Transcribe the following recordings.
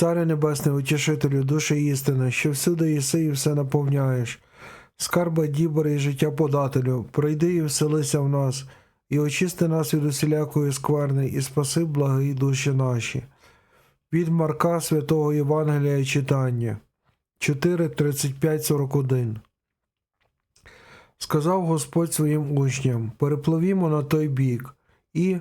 Царю Небесний, утішителю, душі істини, що всюди єси і все наповняєш. Скарба дібри і життя подателю, прийди і вселися в нас, і очисти нас від усілякої скверни, і спаси благі душі наші. Від Марка Святого Євангелія читання 4, 35, 41 Сказав Господь своїм учням: перепливімо на той бік, і,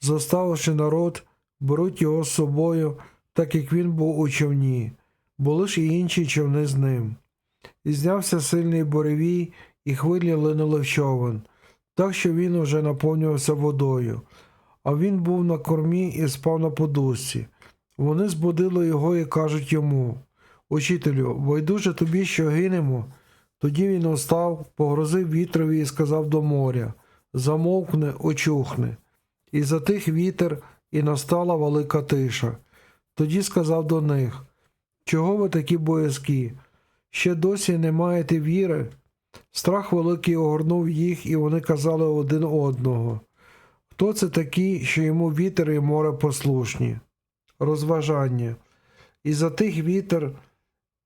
зоставивши народ, беруть його з собою, так як він був у човні, були ж і інші човни з ним. І знявся сильний буревій, і хвилі линули в човен, так що він уже наповнювався водою. А він був на кормі і спав на подушці. Вони збудили його і кажуть йому: Учителю, байдуже тобі, що гинемо. Тоді він устав, погрозив вітрові і сказав до моря Замовкни, очухни. І затих вітер, і настала велика тиша. Тоді сказав до них Чого ви такі боязкі? Ще досі не маєте віри? Страх великий огорнув їх, і вони казали один одного. Хто це такий, що йому вітер і море послушні? Розважання. І затих вітер,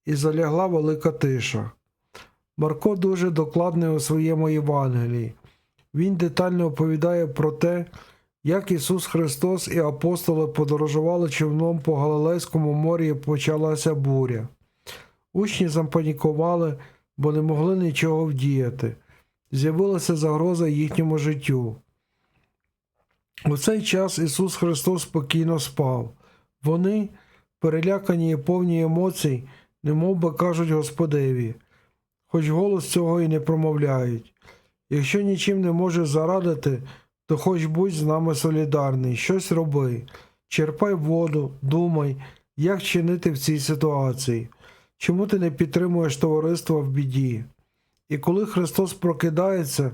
і залягла велика тиша. Марко дуже докладний у своєму Євангелії. Він детально оповідає про те, як Ісус Христос і апостоли подорожували човном по Галилейському морі почалася буря. Учні запанікували, бо не могли нічого вдіяти. З'явилася загроза їхньому життю. У цей час Ісус Христос спокійно спав. Вони, перелякані і повні емоцій, немов би кажуть Господеві, хоч голос цього і не промовляють. Якщо нічим не можеш зарадити, то хоч будь з нами солідарний, щось роби, черпай воду, думай, як чинити в цій ситуації, чому ти не підтримуєш товариство в біді. І коли Христос прокидається,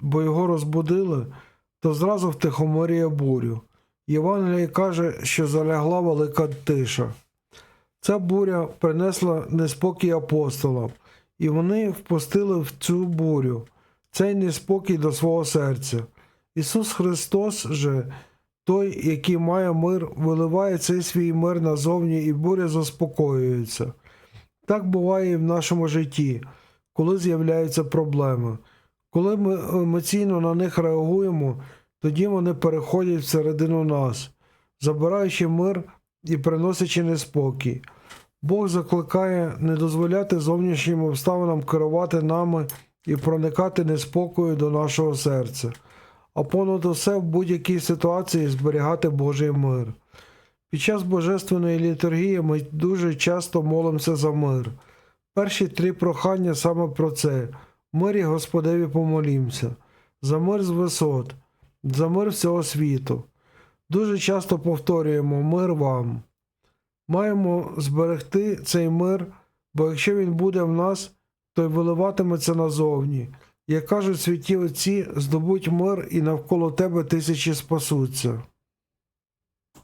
бо його розбудили, то зразу втихомирює бурю. Євангеліє каже, що залягла велика тиша. Ця буря принесла неспокій апостолам, і вони впустили в цю бурю, цей неспокій до свого серця. Ісус Христос же, той, який має мир, виливає цей свій мир назовні, і буря заспокоюється. Так буває і в нашому житті, коли з'являються проблеми. Коли ми емоційно на них реагуємо, тоді вони переходять всередину нас, забираючи мир і приносячи неспокій. Бог закликає не дозволяти зовнішнім обставинам керувати нами і проникати неспокою до нашого серця, а понад усе в будь-якій ситуації зберігати Божий мир. Під час божественної літургії ми дуже часто молимося за мир. Перші три прохання саме про це мирі Господеві помолімся, за мир з висот, за мир всього світу. Дуже часто повторюємо мир вам. Маємо зберегти цей мир, бо якщо він буде в нас, то й виливатиметься назовні. Як кажуть святі отці, здобудь мир і навколо тебе тисячі спасуться.